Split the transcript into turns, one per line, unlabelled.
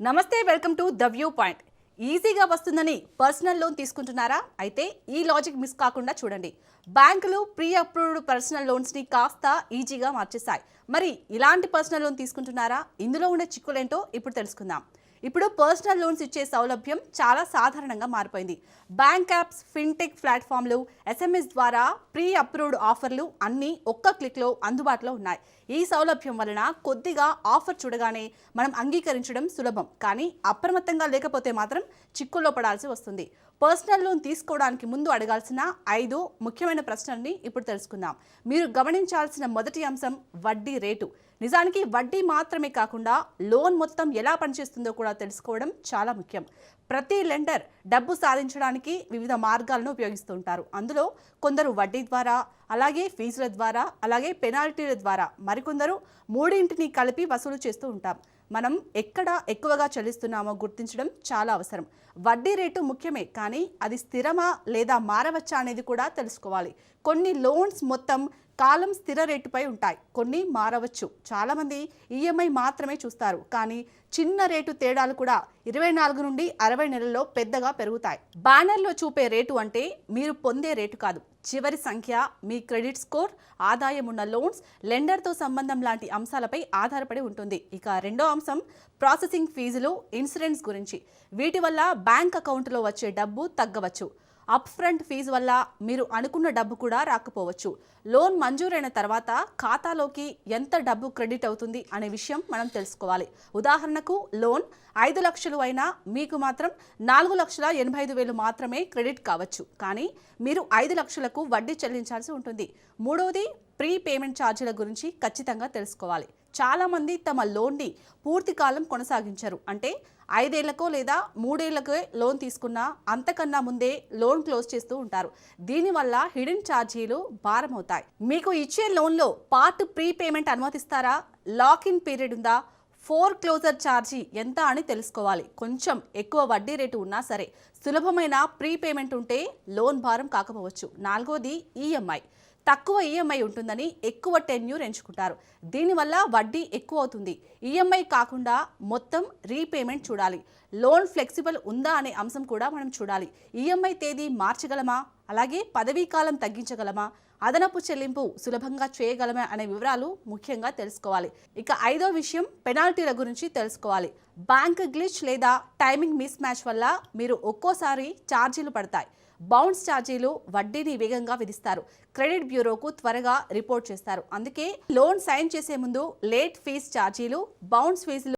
నమస్తే welcome to the view point. ఈజీగా వస్తుందని పర్సనల్ లోన్ తీసుకుంటున్నారా? అయితే ఈ లాజిక్ మిస్ కాకుండా చూడండి. బ్యాంకులు ప్రీ అప్రూవ్డ్ పర్సనల్ లోన్స్ని కాస్త ఈజీగా మార్చేశాయి. మరి ఇలాంటి పర్సనల్ లోన్ తీసుకుంటున్నారా? ఇందులో ఉండే చిక్కులేంటో ఇప్పుడు తెలుసుకుందాం. ఇప్పుడు పర్సనల్ లోన్స్ ఇచ్చే సౌలభ్యం చాలా సాధారణంగా మారిపోయింది. బ్యాంక్ యాప్స్ ఫిన్టెక్ ప్లాట్ఫామ్లు ఎస్ఎంఎస్ ద్వారా ప్రీ అప్రూవ్డ్ ఆఫర్లు అన్నీ ఒక్క క్లిక్లో అందుబాటులో ఉన్నాయి. ఈ సౌలభ్యం వలన కొద్దిగా ఆఫర్ చూడగానే మనం అంగీకరించడం సులభం. కానీ అప్రమత్తంగా లేకపోతే మాత్రం చిక్కుల్లో పడాల్సి వస్తుంది. పర్సనల్ లోన్ తీసుకోవడానికి ముందు అడగాల్సిన ఐదు ముఖ్యమైన ప్రశ్నల్ని ఇప్పుడు తెలుసుకుందాం. మీరు గమనించాల్సిన మొదటి అంశం వడ్డీ రేటు. నిజానికి వడ్డీ మాత్రమే కాకుండా లోన్ మొత్తం ఎలా పనిచేస్తుందో కూడా తెలుసుకోవడం చాలా ముఖ్యం. ప్రతి లెండర్ డబ్బు సాధించడానికి వివిధ మార్గాలను ఉపయోగిస్తూ ఉంటారు అందులో కొందరు వడ్డీ ద్వారా అలాగే ఫీజుల ద్వారా అలాగే పెనాల్టీల ద్వారా మరికొందరు మూడింటిని కలిపి వసూలు చేస్తూ ఉంటాం మనం ఎక్కడ ఎక్కువగా చెల్లిస్తున్నామో గుర్తించడం చాలా అవసరం. వడ్డీ రేటు ముఖ్యమే కానీ అది స్థిరమా లేదా మారవచ్చా అనేది కూడా తెలుసుకోవాలి. కొన్ని లోన్స్ మొత్తం కాలం స్థిర రేటుపై ఉంటాయి. కొన్ని మారవచ్చు. చాలామంది ఈఎంఐ మాత్రమే చూస్తారు. కానీ చిన్న రేటు తేడాలు కూడా ఇరవై నాలుగు నుండి అరవై నెలల్లో పెద్దగా పెరుగుతాయి. బ్యానర్లో చూపే రేటు అంటే మీరు పొందే రేటు కాదు. చివరి సంఖ్య మీ క్రెడిట్ స్కోర్ ఆదాయం ఉన్న లోన్స్ లెండర్తో సంబంధం లాంటి అంశాలపై ఆధారపడి ఉంటుంది. ఇక రెండో అంశం ప్రాసెసింగ్ ఫీజులు ఇన్సూరెన్స్ గురించి. వీటి వల్ల బ్యాంక్ అకౌంట్లో వచ్చే డబ్బు తగ్గవచ్చు. అప్ ఫ్రంట్ ఫీజు వల్ల మీరు అనుకున్న డబ్బు కూడా రాకపోవచ్చు. లోన్ మంజూరైన తర్వాత ఖాతాలోకి ఎంత డబ్బు క్రెడిట్ అవుతుంది అనే విషయం మనం తెలుసుకోవాలి. ఉదాహరణకు లోన్ ఐదు లక్షలు అయినా మీకు మాత్రం నాలుగు లక్షల ఎనభై ఐదు వేలు మాత్రమే క్రెడిట్ కావచ్చు. కానీ మీరు ఐదు లక్షలకు వడ్డీ చెల్లించాల్సి ఉంటుంది. మూడవది ప్రీ పేమెంట్ ఛార్జీల గురించి ఖచ్చితంగా తెలుసుకోవాలి. చాలామంది తమ లోన్ని పూర్తి కాలం కొనసాగించరు. అంటే ఐదేళ్ళకో లేదా మూడేళ్ళకే లోన్ తీసుకున్నా అంతకన్నా ముందే లోన్ క్లోజ్ చేస్తూ ఉంటారు. దీనివల్ల హిడెన్ ఛార్జీలు భారం అవుతాయి మీకు ఇచ్చే లోన్లో పార్ట్ ప్రీ పేమెంట్ అనుమతిస్తారా? లాక్ ఇన్ పీరియడ్ ఉందా? ఫోర్ క్లోజర్ ఛార్జీ ఎంత అని తెలుసుకోవాలి. కొంచెం ఎక్కువ వడ్డీ రేటు ఉన్నా సరే సులభమైన ప్రీ పేమెంట్ ఉంటే లోన్ భారం కాకపోవచ్చు. నాలుగోది ఈఎంఐ. తక్కువ ఈఎంఐ ఉంటుందని ఎక్కువ టెన్యూర్ ఎంచుకుంటారు. దీనివల్ల వడ్డీ ఎక్కువ అవుతుంది. ఈఎంఐ కాకుండా మొత్తం రీపేమెంట్ చూడాలి. లోన్ ఫ్లెక్సిబుల్ ఉందా అనే అంశం కూడా మనం చూడాలి. ఈఎంఐ తేదీ మార్చగలమా? అలాగే పదవీ కాలం తగ్గించగలమా? అదనపు చెల్లింపు సులభంగా చేయగలమా అనే వివరాలు ముఖ్యంగా తెలుసుకోవాలి. ఇక ఐదో విషయం పెనాల్టీల గురించి తెలుసుకోవాలి. బ్యాంక్ గ్లిచ్ లేదా టైమింగ్ మిస్ మ్యాచ్ వల్ల మీరు ఒక్కోసారి ఛార్జీలు పడతాయి. బౌన్స్ ఛార్జీలు వడ్డీని వేగంగా విధిస్తారు. క్రెడిట్ బ్యూరోకు త్వరగా రిపోర్ట్ చేస్తారు. అందుకే లోన్ సైన్ చేసే ముందు లేట్ ఫీజ్ ఛార్జీలు బౌన్స్ ఫీజులు